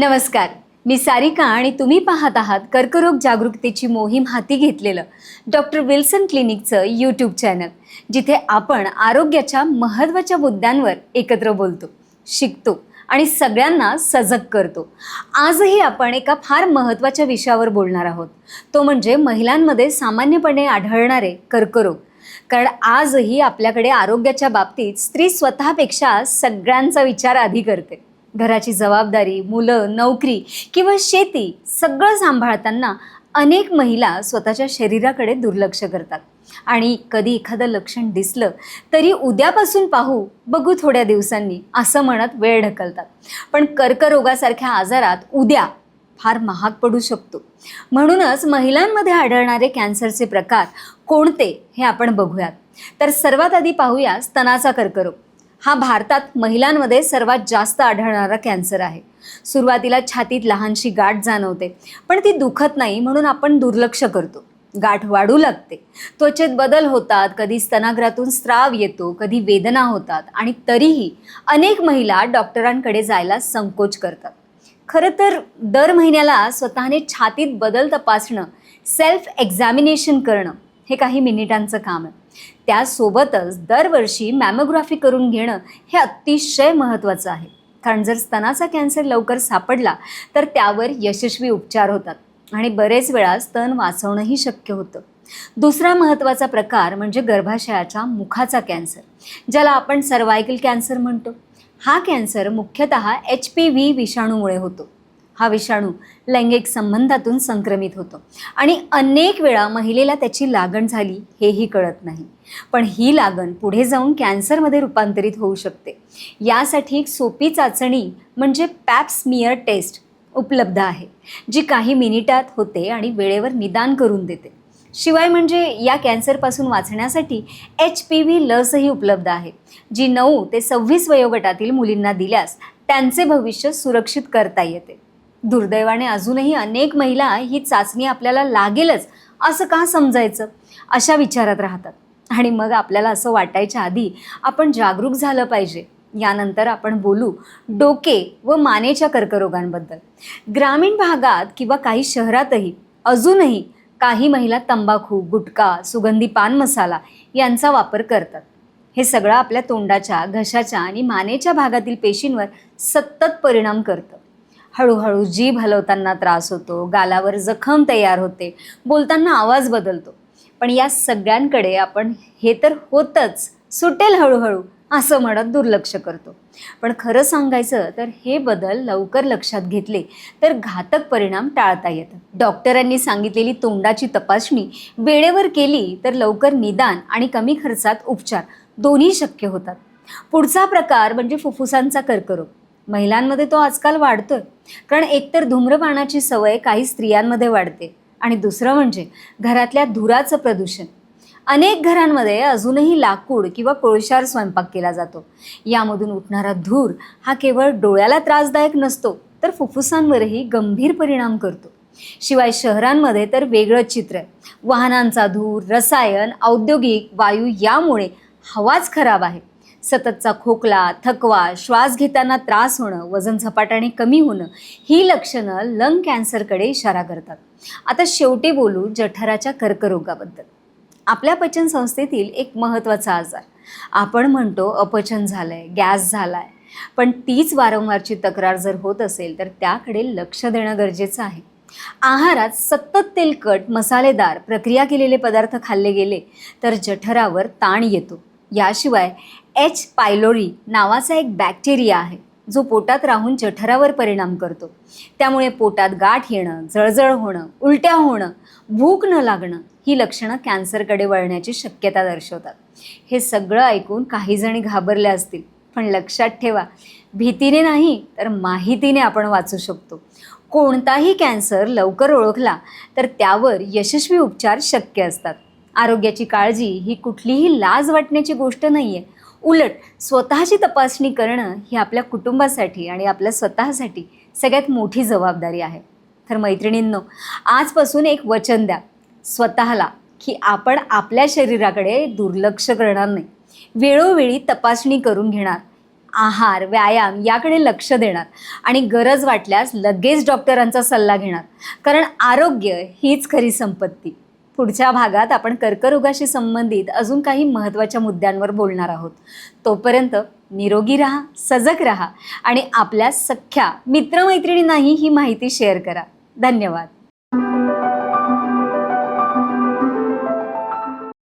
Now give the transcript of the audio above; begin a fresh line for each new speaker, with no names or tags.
नमस्कार. मी सारिका आणि तुम्ही पाहत आहात कर्करोग जागरूकतेची मोहीम हाती घेतलेलं डॉक्टर विल्सन क्लिनिकचं यूट्यूब चॅनल जिथे आपण आरोग्याच्या महत्त्वाच्या मुद्द्यांवर एकत्र बोलतो शिकतो आणि सगळ्यांना सजग करतो. आजही आपण एका फार महत्त्वाच्या विषयावर बोलणार आहोत. तो म्हणजे महिलांमध्ये सामान्यपणे आढळणारे कर्करोग. कारण आजही आपल्याकडे आरोग्याच्या बाबतीत स्त्री स्वतःपेक्षा सगळ्यांचा विचार आधी करते. घराची जबाबदारी मुलं नोकरी किंवा शेती सगळं सांभाळताना अनेक महिला स्वतःच्या शरीराकडे दुर्लक्ष करतात. आणि कधी एखादं लक्षण दिसलं तरी उद्यापासून पाहू बघू थोड्या दिवसांनी असं म्हणत वेळ ढकलतात. पण कर्करोगासारख्या आजारात उद्या फार महाग पडू शकतो. म्हणूनच महिलांमध्ये आढळणारे कॅन्सरचे प्रकार कोणते हे आपण बघूयात. तर सर्वात आधी पाहूया स्तनाचा कर्करोग. हा भारतात महिलांमध्ये सर्वात जास्त आढळणारा कॅन्सर आहे. सुरुवातीला छातीत लहानशी गाठ जाणवते पण ती दुखत नाही म्हणून आपण दुर्लक्ष करतो. गाठ वाढू लागते. त्वचेत बदल होतात कधी स्तनाग्रातून स्त्राव येतो कधी वेदना होतात आणि तरीही अनेक महिला डॉक्टरांकडे जायला संकोच करतात. खरं तर दर महिन्याला स्वतःने छातीत बदल तपासणं सेल्फ एक्झामिनेशन करणं हे काही मिनिटांचं काम आहे. त्यासोबतच दरवर्षी मॅमोग्राफी करून घेणं हे अतिशय महत्त्वाचं आहे. कारण जर स्तनाचा कॅन्सर लवकर सापडला तर त्यावर यशस्वी उपचार होतात. आणि बरेच वेळा स्तन वाचवणंही शक्य होतं. दुसरा महत्त्वाचा प्रकार म्हणजे गर्भाशयाच्या मुखाचा कॅन्सर ज्याला आपण सर्वायकल कॅन्सर म्हणतो. हा कॅन्सर मुख्यतः एच पी व्ही विषाणूमुळे होतो. हा विषाणू लैंगिक संबंधातून संक्रमित होतो. आणि अनेक वेळा महिलेला त्याची लागण झाली हेही कळत नाही. पण ही लागण पुढे जाऊन कॅन्सरमध्ये रूपांतरित होऊ शकते. यासाठी एक सोपी चाचणी म्हणजे पॅप्समियर टेस्ट उपलब्ध आहे जी काही मिनिटात होते आणि वेळेवर निदान करून देते. शिवाय म्हणजे या कॅन्सरपासून वाचण्यासाठी एच पी व्ही लसही उपलब्ध आहे जी नऊ ते सव्वीस वयोगटातील मुलींना दिल्यास त्यांचे भविष्य सुरक्षित करता येते. दुर्दैवाने अजूनही अनेक महिला ही चाचणी आपल्याला लागेलच असं का समजायचं? अशा विचारात राहतात. आणि मग आपल्याला असं वाटायच्या आधी आपण जागरूक झालं पाहिजे. यानंतर आपण बोलू डोके व मानेच्या कर्करोगांबद्दल. ग्रामीण भागात किंवा काही शहरातही अजूनही काही महिला तंबाखू गुटखा सुगंधी पान मसाला यांचा वापर करतात. हे सगळं आपल्या तोंडाच्या घशाच्या आणि मानेच्या भागातील पेशींवर सतत परिणाम करतं. हळूहळू जीभ हलवताना त्रास होतो गालावर जखम तयार होते बोलताना आवाज बदलतो. पण या सगळ्यांकडे आपण हे तर होतच सुटेल हळूहळू असं म्हणत दुर्लक्ष करतो. पण खरं सांगायचं तर हे बदल लवकर लक्षात घेतले तर घातक परिणाम टाळता येतात. डॉक्टरांनी सांगितलेली तोंडाची तपासणी वेळेवर केली तर लवकर निदान आणि कमी खर्चात उपचार दोन्ही शक्य होतात. पुढचा प्रकार म्हणजे फुफ्फुसांचा कर्करोग. महिलांमध्ये तो आजकाल वाढतोय. कारण एकतर धूम्रपानाची सवय काही स्त्रियांमध्ये वाढते. आणि दुसरं म्हणजे घरातल्या धुराचं प्रदूषण. अनेक घरांमध्ये अजूनही लाकूड किंवा कोळशार स्वयंपाक केला जातो. यामधून उठणारा धूर हा केवळ डोळ्याला त्रासदायक नसतो तर फुफ्फुसांवरही गंभीर परिणाम करतो. शिवाय शहरांमध्ये तर वेगळंच चित्र आहे. वाहनांचा धूर रसायन औद्योगिक वायू यामुळे हवाच खराब आहे. सततचा खोकला थकवा श्वास घेताना त्रास होणं वजन झपाट्याने कमी होणं ही लक्षणं लंग कॅन्सरकडे इशारा करतात. आता शेवटी बोलू जठराच्या कर्करोगाबद्दल. आपल्या पचनसंस्थेतील एक महत्त्वाचा आजार. आपण म्हणतो अपचन झालंय गॅस झालाय. पण तीच वारंवारची तक्रार जर होत असेल तर त्याकडे लक्ष देणं गरजेचं आहे. आहारात सतत तेलकट मसालेदार प्रक्रिया केलेले पदार्थ खाल्ले गेले तर जठरावर ताण येतो. याशिवाय एच. पायलोरी नावाचा एक बॅक्टेरिया आहे जो पोटात राहून जठरावर परिणाम करतो. त्यामुळे पोटात गाठ येणं जळजळ होणं उलट्या होणं भूक न लागणं ही लक्षणं कॅन्सरकडे वळण्याची शक्यता दर्शवतात. हे सगळं ऐकून काही जणी घाबरल्या असतील पण लक्षात ठेवा भीतीने नाही तर माहितीने आपण वाचू शकतो. कोणताही कॅन्सर लवकर ओळखला तर त्यावर यशस्वी उपचार शक्य असतात. आरोग्याची काळजी ही कुठलीही लाज वाटण्याची गोष्ट नाही आहे उलट स्वतःची तपासणी करणं ही आपल्या कुटुंबासाठी आणि आपल्या स्वतःसाठी सगळ्यात मोठी जबाबदारी आहे. तर मैत्रिणींनो आजपासून एक वचन द्या. स्वतःला की आपण आपल्या शरीराकडे दुर्लक्ष करणार नाही. वेळोवेळी तपासणी करून घेणार. आहार व्यायाम याकडे लक्ष देणार आणि गरज वाटल्यास लगेच डॉक्टरांचा सल्ला घेणार. कारण आरोग्य हीच खरी संपत्ती. पुढच्या भागात आपण कर्करोगाशी संबंधित अजून काही महत्त्वाच्या मुद्द्यांवर बोलणार आहोत. तोपर्यंत निरोगी राहा सजग राहा आणि आपल्या सख्या मित्रमैत्रिणींनाही ही माहिती शेअर करा. धन्यवाद.